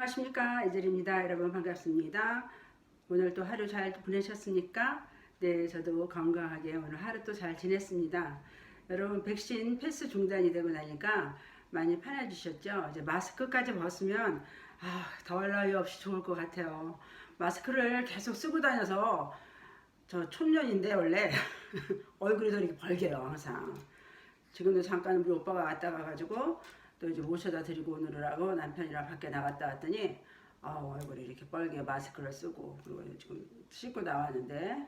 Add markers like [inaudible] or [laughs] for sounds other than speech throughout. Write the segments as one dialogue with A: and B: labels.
A: 안녕하십니까 이젤입니다. 여러분 반갑습니다. 오늘 또 하루 잘 보내셨습니까? 네 저도 건강하게 오늘 하루 또 잘 지냈습니다. 여러분 백신 패스 중단이 되고 나니까 많이 편해지셨죠? 이제 마스크까지 벗으면 아 더할 나위 없이 좋을 것 같아요. 마스크를 계속 쓰고 다녀서 저 촌년인데 원래 [laughs] 얼굴이 더 이렇게 벌게요 항상. 지금도 잠깐 우리 오빠가 왔다 가가지고 또 이제 모셔다 드리고 오느라고 남편이랑 밖에 나갔다 왔더니 아 얼굴이 이렇게 뻘게 마스크를 쓰고 그리고 지금 씻고 나왔는데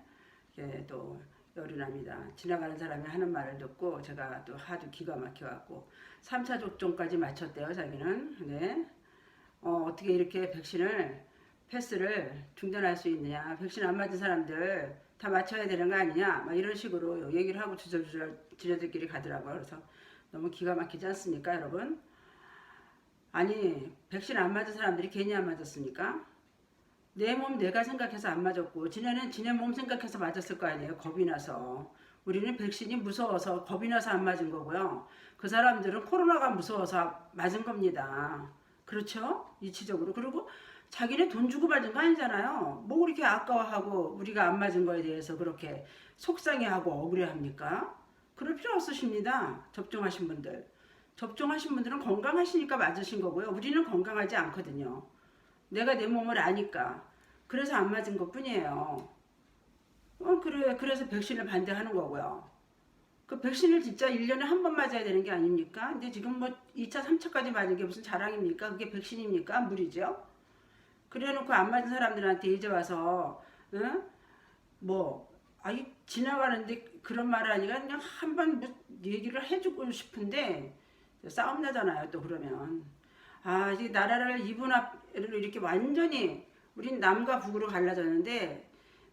A: 이게 또 열이 납니다. 지나가는 사람이 하는 말을 듣고 제가 또 하도 기가 막혀갖고 3차 접종까지 마쳤대요 자기는. 네. 어, 어떻게 이렇게 백신을 패스를 중단할 수 있느냐. 백신 안 맞은 사람들 다 맞춰야 되는 거 아니냐. 막 이런 식으로 얘기를 하고 주저주저 지네들끼리 가더라고요. 그래서 너무 기가 막히지 않습니까, 여러분? 아니, 백신 안 맞은 사람들이 괜히 안 맞았습니까? 내 몸 내가 생각해서 안 맞았고, 지네는 지네 몸 생각해서 맞았을 거 아니에요, 겁이 나서. 우리는 백신이 무서워서 겁이 나서 안 맞은 거고요. 그 사람들은 코로나가 무서워서 맞은 겁니다. 그렇죠? 이치적으로. 그리고 자기는 돈 주고 맞은 거 아니잖아요. 뭐 그렇게 아까워하고 우리가 안 맞은 거에 대해서 그렇게 속상해하고 억울해합니까? 그럴 필요 없으십니다. 접종하신 분들. 접종하신 분들은 건강하시니까 맞으신 거고요. 우리는 건강하지 않거든요. 내가 내 몸을 아니까. 그래서 안 맞은 것 뿐이에요. 어, 그래, 그래서 백신을 반대하는 거고요. 그 백신을 진짜 1년에 한 번 맞아야 되는 게 아닙니까? 근데 지금 뭐 2차, 3차까지 맞은 게 무슨 자랑입니까? 그게 백신입니까? 무리죠? 그래 놓고 안 맞은 사람들한테 이제 와서, 응? 뭐, 아이, 지나가는데 그런 말을 하니까 그냥 한번 뭐 얘기를 해주고 싶은데 싸움 나잖아요 또 그러면. 아 이제 나라를 이분 앞을 이렇게 완전히 우린 남과 북으로 갈라졌는데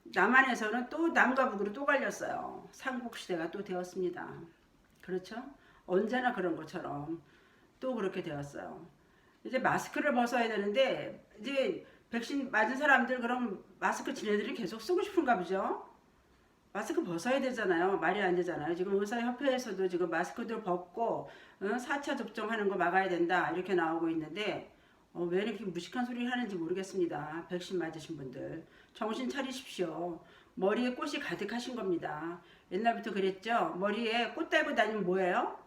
A: 남한에서는 또 남과 북으로 또 갈렸어요. 삼국 시대가 또 되었습니다. 그렇죠? 언제나 그런 것처럼 또 그렇게 되었어요. 이제 마스크를 벗어야 되는데 이제 백신 맞은 사람들 그럼 마스크 지네들이 계속 쓰고 싶은가 보죠 마스크 벗어야 되잖아요. 말이 안 되잖아요. 지금 의사협회에서도 지금 마스크들 벗고 어, 4차 접종하는 거 막아야 된다 이렇게 나오고 있는데 어, 왜 이렇게 무식한 소리를 하는지 모르겠습니다. 백신 맞으신 분들 정신 차리십시오. 머리에 꽃이 가득하신 겁니다. 옛날부터 그랬죠. 머리에 꽃 달고 다니면 뭐예요?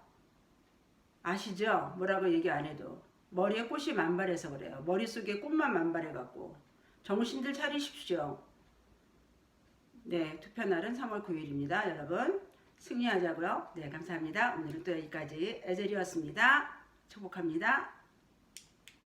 A: 아시죠? 뭐라고 얘기 안 해도 머리에 꽃이 만발해서 그래요. 머릿속에 꽃만 만발해 갖고 정신들 차리십시오. 네, 투표 날은 3월 9일입니다. 여러분 승리하자고요. 네, 감사합니다. 오늘은 또 여기까지 에젤이었습니다. 축복합니다.